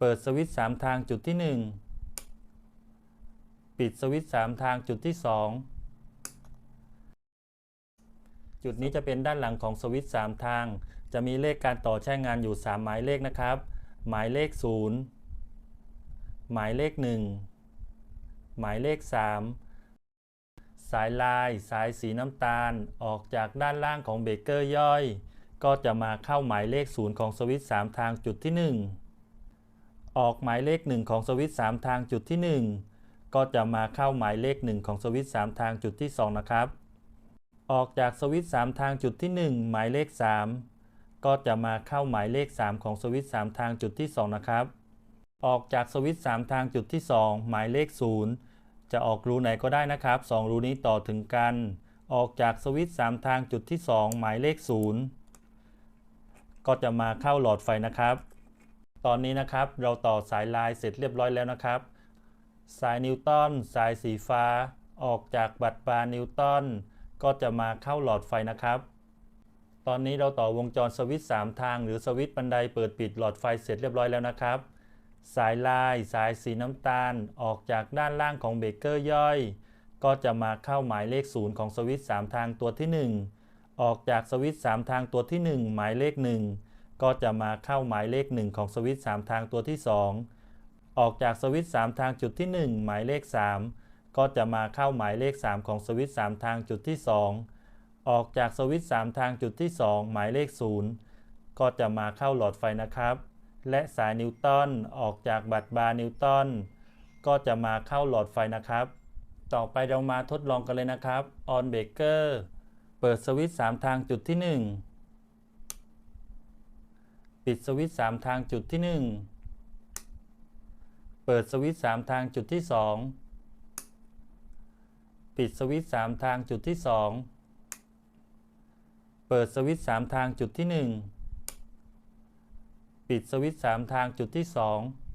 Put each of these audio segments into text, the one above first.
เปิดสวิตช์3ทางจุดที่ 1 ปิดสวิตช์3ทางจุดที่ 2 จุดนี้จะเป็นด้านหลังของสวิตช์3ทาง จะมีเลขการต่อใช้งานอยู่ 3 หมายเลขนะครับ หมายเลข 0 หมายเลข 1 หมายเลข 3 สายลาย สายสีน้ำตาลออกจากด้านล่างของเบรกเกอร์ย่อย ก็จะมาเข้าหมายเลข 0 ของสวิตช์3ทางจุดที่ 1 ออกหมายเลข 1 ของสวิตช์3ทางจุดที่ 1 ก็จะมาเข้าหมายเลข 1 ของสวิตช์3ทางจุดที่ 2 นะครับ ออกจากสวิตช์3ทางจุดที่ 1 หมายเลข 3 ก็จะมาเข้าหมายเลข 3 ของสวิตช์3ทางจุดที่ 2 นะครับ ออกจากสวิตช์3ทางจุดที่ 2 หมายเลข 0 จะออกรูไหนก็ได้นะครับ 2 รูนี้ต่อถึงกัน ออกจากสวิตช์3ทางจุดที่ 2 หมายเลข 0 ก็จะมาเข้าหลอดไฟนะครับ ตอนนี้นะครับเราต่อสายลายเสร็จเรียบร้อยแล้วนะครับ สายนิวตันสายสีฟ้า ออกจากบัตรบานิวตันก็จะมาเข้าหลอดไฟนะครับ ตอนนี้เราต่อวงจรสวิตช์3ทาง หรือสวิตช์บันไดเปิดปิดหลอดไฟเสร็จเรียบร้อยแล้วนะครับ สายลายสายสีน้ำตาลออกจากด้านล่างของเบรกเกอร์ย่อย ก็จะมาเข้าหมายเลข0ของสวิตช์3ทางตัวที่ 1 ออกจากสวิตช์3ทางตัวที่ 1 หมายเลข 1 ก็จะมาเข้าหมายเลข 1 ของสวิตช์3ทางตัวที่ 2 ออกจากสวิตช์3ทางจุดที่ 1 หมายเลข 3 ก็จะมาเข้าหมายเลข 3 ของสวิตช์3ทางจุดที่ 2 ออกจากสวิตช์3ทางจุดที่ 2 หมายเลข 0 ก็จะมาเข้าหลอดไฟนะครับ และสายนิวตันออกจากบัตรบาร์นิวตันก็จะมาเข้าหลอดไฟนะครับ ต่อไปเรามาทดลองกันเลยนะครับ on breaker เปิดสวิตช์3ทางจุดที่ 1 ปิดสวิตช์3ทางจุดที่ 1 เปิดสวิตช์3ทางจุดที่ 2 ปิดสวิตช์3ทางจุดที่ 2 เปิดสวิตช์3ทางจุดที่ 1 ปิดสวิตช์3ทางจุดที่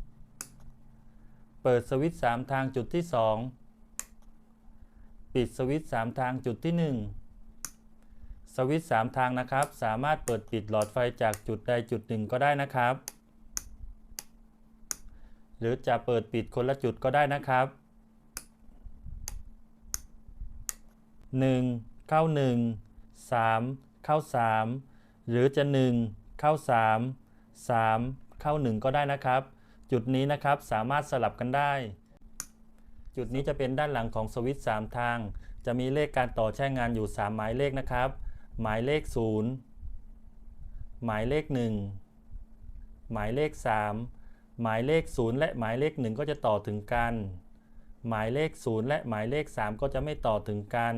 2 เปิดสวิตช์3ทางจุดที่ 2 ปิดสวิตช์3ทางจุดที่ 1 สวิตช์3ทางนะครับ สามารถเปิดปิดหลอดไฟจากจุดใดจุดหนึ่งก็ได้นะครับ หรือจะเปิดปิดคนละจุดก็ได้นะครับ 1 เข้า 1 3 เข้า 3 หรือจะ 1 เข้า 3 3 เข้า 1 ก็ได้นะครับ จุดนี้นะครับสามารถสลับกันได้ จุดนี้จะเป็นด้านหลังของสวิตช์3ทาง จะมีเลขการต่อใช้งานอยู่ 3 หมายเลขนะครับ หมายเลข 0 หมายเลข 1 หมายเลข 3 หมายเลข 0 และหมายเลข 1 ก็จะต่อถึงกัน หมายเลข 0 และหมายเลข 3 ก็จะไม่ต่อถึงกัน